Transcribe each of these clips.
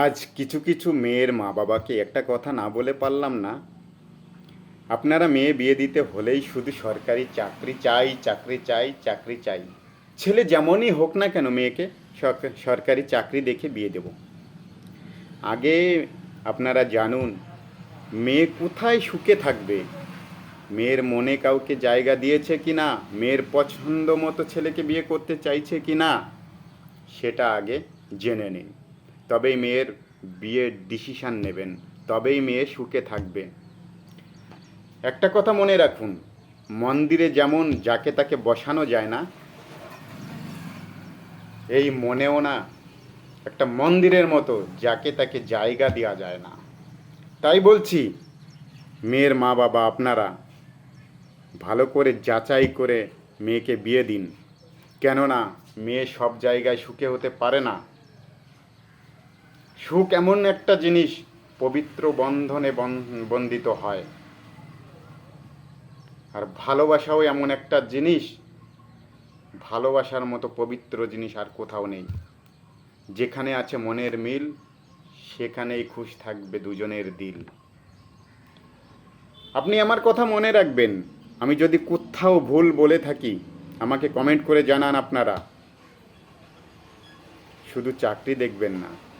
আজ কিছু কিছু মেয়ের মা বাবাকে একটা কথা না বলে পারলাম না। আপনারা মেয়ে বিয়ে দিতে হলেই শুধু সরকারি চাকরি চাই চাকরি চাই চাকরি চাই। ছেলে যেমনই হোক না কেন মেয়েকে সরকারি চাকরি দেখে বিয়ে দেব। আগে আপনারা জানুন, মেয়ে কোথায় সুখে থাকবে? মেয়ের মনে কাউকে জায়গা দিয়েছে কি না? মেয়ের পছন্দ মতো ছেলেকে বিয়ে করতে চাইছে কি না? সেটা আগে জেনে নিন। তবেই মেয়ের বিয়ের ডিসিশান নেবেন, তবেই মেয়ে সুখে থাকবে। একটা কথা মনে রাখুন, মন্দিরে যেমন যাকে তাকে বসানো যায় না, এই মনেও না একটা মন্দিরের মতো যাকে তাকে জায়গা দেওয়া যায় না। তাই বলছি, মেয়ের মা বাবা আপনারা ভালো করে যাচাই করে মেয়েকে বিয়ে দিন। কেননা মেয়ে সব জায়গায় সুখে হতে পারে না। সুখ এমন একটা জিনিস পবিত্র বন্ধনে বন- বন্দিত হয়। আর ভালোবাসাও এমন একটা জিনিস, ভালোবাসার মতো পবিত্র জিনিস আর কোথাও নেই। যেখানে আছে মনের মিল, সেখানেই খুশ থাকবে দুজনের দিল। আপনি আমার কথা মনে রাখবেন। আমি যদি কোথাও ভুল বলে থাকি, আমাকে কমেন্ট করে জানান আপনারা। শুধু চাকরি দেখবেন না।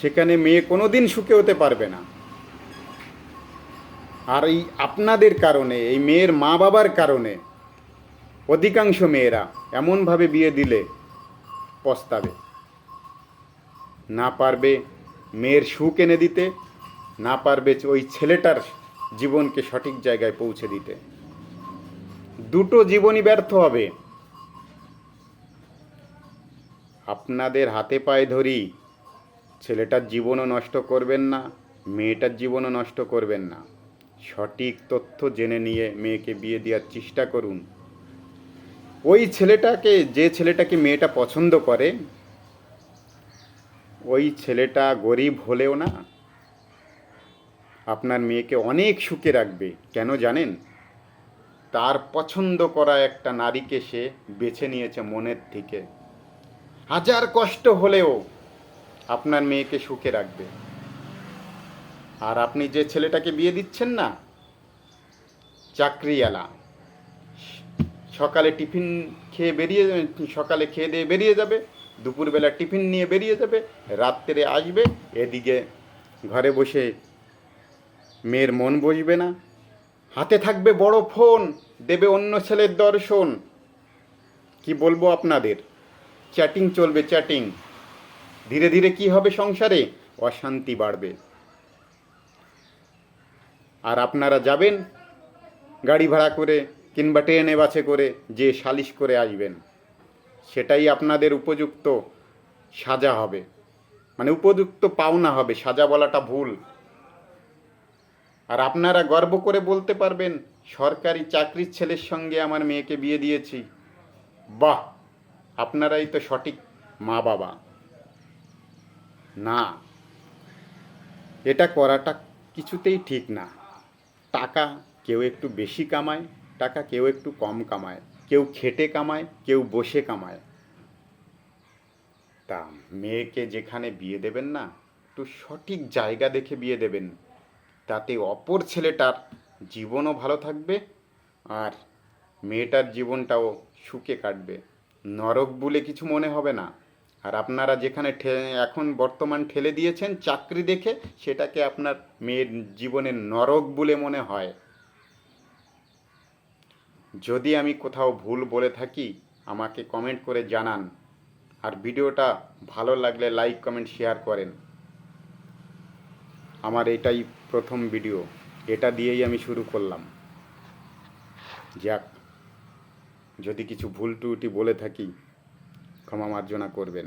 সেখানে মেয়ে কোনোদিন সুখে হতে পারবে না। আর এই আপনাদের কারণে, এই মেয়ের মা বাবার কারণে অধিকাংশ মেয়েরা এমনভাবে বিয়ে দিলে পস্তাবে। না পারবে মেয়ের সুখ এনে দিতে, না পারবে ওই ছেলেটার জীবনকে সঠিক জায়গায় পৌঁছে দিতে। দুটো জীবনই ব্যর্থ হবে। আপনাদের হাতে পায়ে ধরি ছেলেটার জীবনও নষ্ট করবেন না, মেয়েটার জীবনও নষ্ট করবেন না। সঠিক তথ্য জেনে নিয়ে মেয়েকে বিয়ে দেওয়ার চেষ্টা করুন। ওই ছেলেটাকে, যে ছেলেটাকে মেয়েটা পছন্দ করে, ওই ছেলেটা গরিব হলেও না, আপনার মেয়েকে অনেক সুখে রাখবে। কেন জানেন? তার পছন্দ করা একটা নারীকে সে বেছে নিয়েছে মনের থেকে। হাজার কষ্ট হলেও আপনার মেয়েকে সুখে রাখবে। আর আপনি যে ছেলেটাকে বিয়ে দিচ্ছেন না, চাকরিওয়ালা, সকালে টিফিন খেয়ে বেরিয়ে, সকালে খেয়ে দিয়ে বেরিয়ে যাবে, দুপুরবেলা টিফিন নিয়ে বেরিয়ে যাবে, রাত্রে আসবে, এদিকে ঘরে বসে মেয়ের মন বসবে না। হাতে থাকবে বড় ফোন, দেবে অন্য ছেলের দর্শন। কি বলব আপনাদের? চ্যাটিং চলবে চ্যাটিং। ধীরে ধীরে কি হবে সংসারে? অশান্তি বাড়বে। আর আপনারা যাবেন গাড়ি ভাড়া করে কিংবা ট্রেনে বাসে করে যে সালিশ করে আসবেন, সেটাই আপনাদের উপযুক্ত সাজা হবে। মানে উপযুক্ত পাওনা হবে, সাজা বলাটা ভুল। আর আপনারা গর্ব করে বলতে পারবেন, সরকারি চাকরির ছেলের সঙ্গে আমার মেয়েকে বিয়ে দিয়েছি। বাহ! আপনারাই তো সঠিক মা বাবা না, এটা করাটা কিছুতেই ঠিক না। টাকা কেউ একটু বেশি কামায়, টাকা কেউ একটু কম কামায়, কেউ খেটে কামায়, কেউ বসে কামায়। তা মেয়েকে যেখানে বিয়ে দেবেন না, একটু সঠিক জায়গা দেখে বিয়ে দেবেন। তাতে অপর ছেলেটার জীবনও ভালো থাকবে আর মেয়েটার জীবনটাও সুখে কাটবে। নরক বলে কিছু মনে হবে না। আর আপনারা যেখানে এখন বর্তমান ঠেলে দিয়েছেন চাকরি দেখে, সেটাকে আপনার মেয়ের জীবনের নরক বলে মনে হয়। যদি আমি কোথাও ভুল বলে থাকি, আমাকে কমেন্ট করে জানান। আর ভিডিওটা ভালো লাগলে লাইক কমেন্ট শেয়ার করেন। আমার এটাই প্রথম ভিডিও এটা দিয়েই আমি শুরু করলাম। যাক, যদি কিছু ভুল ত্রুটি বলে থাকি ক্ষমা মার্জনা করবেন।